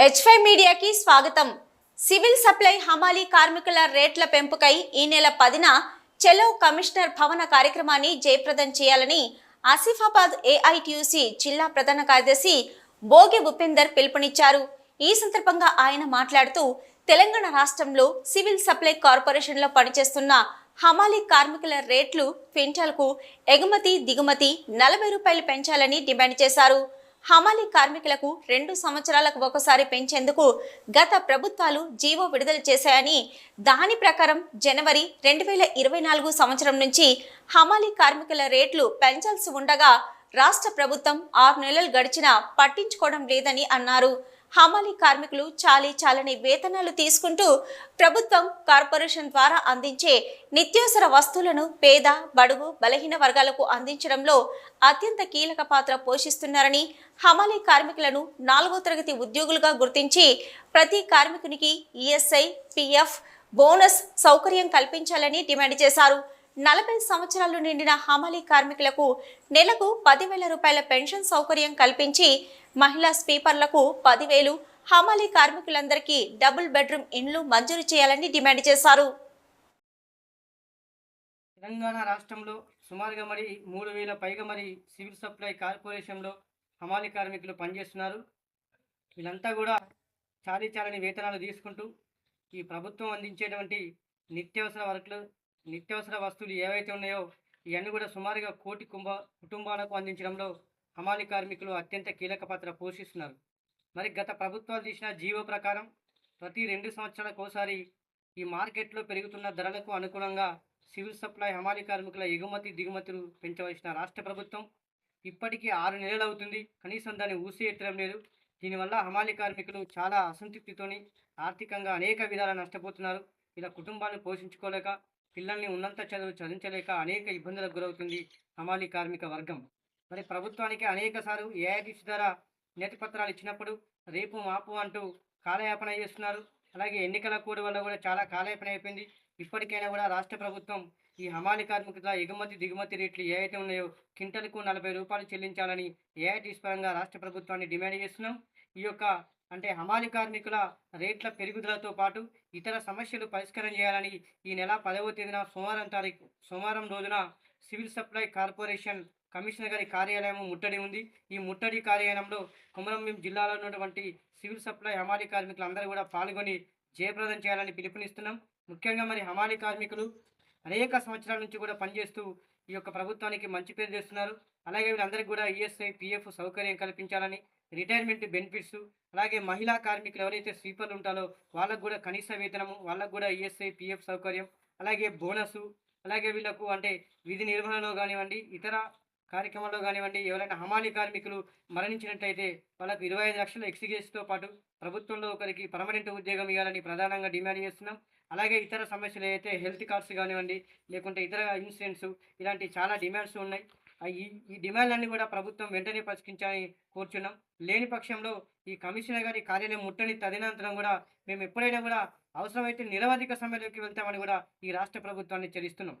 హెచ్ఫై మీడియాకి స్వాగతం. Civil supply హమాలీ కార్మికుల రేట్ల పెంపుకై ఈ నెల పదిన చెలో కమిషనర్ భవన కార్యక్రమాన్ని జయప్రదం చేయాలని ఆసిఫాబాద్ ఏఐటియుసి జిల్లా ప్రధాన కార్యదర్శి భోగి ఉపేందర్ పిలుపునిచ్చారు. ఈ సందర్భంగా ఆయన మాట్లాడుతూ తెలంగాణ రాష్ట్రంలో సివిల్ సప్లై కార్పొరేషన్లో పనిచేస్తున్న హమాలీ కార్మికుల రేట్లు క్వింటాల్కు ఎగుమతి దిగుమతి నలభై రూపాయలు పెంచాలని డిమాండ్ చేశారు. హమాలీ కార్మికులకు రెండు సంవత్సరాలకు ఒకసారి పెంచేందుకు గత ప్రభుత్వాలు జీవో విడుదల చేశాయని దాని ప్రకారం జనవరి రెండు వేల ఇరవై నాలుగు సంవత్సరం నుంచి హమాలీ కార్మికుల రేట్లు పెంచాల్సి ఉండగా రాష్ట్ర ప్రభుత్వం ఆరు నెలలు గడిచినా పట్టించుకోవడం లేదని అన్నారు. హమాలీ కార్మికులు చాలీ చాలని వేతనాలు తీసుకుంటూ ప్రభుత్వం కార్పొరేషన్ ద్వారా అందించే నిత్యావసర వస్తువులను పేద బడుగు బలహీన వర్గాలకు అందించడంలో అత్యంత కీలక పాత్ర పోషిస్తున్నారని హమాలీ కార్మికులను నాలుగో తరగతి ఉద్యోగులుగా గుర్తించి ప్రతి కార్మికునికి ఈఎస్ఐ పిఎఫ్ బోనస్ సౌకర్యం కల్పించాలని డిమాండ్ చేశారు. నలభై సంవత్సరాలు నిండిన హమాలీ కార్మికులకు నెలకు పదివేల రూపాయల పెన్షన్ సౌకర్యం కల్పించి మహిళా స్పీపర్లకు పదివేలు హమాలీ కార్మికులందరికీ డబుల్ బెడ్రూమ్ ఇండ్లు మంజూరు చేయాలని డిమాండ్ చేశారు. తెలంగాణ రాష్ట్రంలో సుమారుగా మరి మూడు వేల పైగా మరి సివిల్ సప్లై కార్పొరేషన్లో హమాలి కార్మికులు పనిచేస్తున్నారు. వీళ్ళంతా కూడా చాలీ చాలని వేతనాలు తీసుకుంటూ ఈ ప్రభుత్వం అందించేటువంటి నిత్యావసర వర్కులు నిత్యావసర వస్తువులు ఏవైతే ఉన్నాయో ఇవన్నీ కూడా సుమారుగా కోటి కుంభ కుటుంబాలకు అందించడంలో హమాలి కార్మికులు అత్యంత కీలక పాత్ర పోషిస్తున్నారు. మరి గత ప్రభుత్వాలు తీసిన జీవో ప్రకారం ప్రతి రెండు సంవత్సరాలకు ఒకసారి ఈ మార్కెట్లో పెరుగుతున్న ధరలకు అనుగుణంగా సివిల్ సప్లై హమాలి కార్మికుల ఎగుమతి దిగుమతులు పెంచవలసిన రాష్ట్ర ప్రభుత్వం ఇప్పటికీ ఆరు నెలలు అవుతుంది. కనీసం దాన్ని ఊసి ఎత్తడం లేదు. దీనివల్ల హమాలి కార్మికులు చాలా అసంతృప్తితోని ఆర్థికంగా అనేక విధాల నష్టపోతున్నారు. ఇలా కుటుంబాన్ని పోషించుకోలేక పిల్లల్ని ఉన్నంత చదువు చదివించలేక అనేక ఇబ్బందులకు గురవుతుంది హమాలి కార్మిక వర్గం. మరి ప్రభుత్వానికి అనేక సార్లు ఏఐటిసి ద్వారా నేతి పత్రాలు ఇచ్చినప్పుడు రేపు మాపు అంటూ కాలయాపన చేస్తున్నారు. అలాగే ఎన్నికల కోడ్ వల్ల కూడా చాలా కాలయాపన అయిపోయింది. ఇప్పటికైనా కూడా రాష్ట్ర ప్రభుత్వం ఈ హమాలి కార్మికుల ఎగుమతి దిగుమతి రేట్లు ఏవైతే ఉన్నాయో క్వింటల్కు నలభై రూపాయలు చెల్లించాలని ఏఐటీస్ పరంగా రాష్ట్ర ప్రభుత్వాన్ని డిమాండ్ చేస్తున్నాం. ఈ యొక్క అంటే హమాలి కార్మికుల రేట్ల పెరుగుదలతో పాటు ఇతర సమస్యలు పరిష్కారం చేయాలని ఈ నెల పదవ తేదీన సోమవారం తారీఖు సోమవారం రోజున సివిల్ సప్లై కార్పొరేషన్ కమిషనర్ గారి కార్యాలయం ముట్టడి ఉంది. ఈ ముట్టడి కార్యాలయంలో కుమరంభీం జిల్లాలో ఉన్నటువంటి సివిల్ సప్లై హమాలి కార్మికులందరూ కూడా పాల్గొని జయప్రదం చేయాలని పిలుపునిస్తున్నాం. ముఖ్యంగా మరి హమాలి కార్మికులు అనేక సంవత్సరాల నుంచి కూడా పనిచేస్తూ ఈ యొక్క ప్రభుత్వానికి మంచి పేరు చేస్తున్నారు అలాగే వీళ్ళందరికీ కూడా ఈఎస్ఐ పిఎఫ్ సౌకర్యం కల్పించాలని రిటైర్మెంట్ బెనిఫిట్స్ అలాగే మహిళా కార్మికులు ఎవరైతే స్వీపర్లు ఉంటారో వాళ్ళకు కూడా కనీస వేతనము వాళ్ళకు కూడా ఈఎస్ఐ పిఎఫ్ సౌకర్యం అలాగే బోనసు అలాగే వీళ్ళకు అంటే విధి నిర్వహణలో కానివ్వండి ఇతర కార్యక్రమంలో కానివ్వండి ఎవరైనా హమాలి కార్మికులు మరణించినట్లయితే వాళ్ళకు ఇరవై ఐదు లక్షల ఎక్స్గ్రేస్తో పాటు ప్రభుత్వంలో ఒకరికి పర్మనెంట్ ఉద్యోగం ఇవ్వాలని ప్రధానంగా డిమాండ్ చేస్తున్నాం. అలాగే ఇతర సమస్యలు అయితే హెల్త్ కార్డ్స్ కానివ్వండి లేకుంటే ఇతర ఇన్సూరెన్స్ ఇలాంటి చాలా డిమాండ్స్ ఉన్నాయి. ఈ డిమాండ్లన్నీ కూడా ప్రభుత్వం వెంటనే పరిష్కరించాలని కోరుచున్నాం. లేని పక్షంలో ఈ కమిషనర్ గారి కార్యాలయం ముట్టని తదినంతరం కూడా మేము ఎప్పుడైనా కూడా అవసరమైతే నిరవధిక సమయంలోకి వెళ్తామని కూడా ఈ రాష్ట్ర ప్రభుత్వాన్ని చెల్లిస్తున్నాం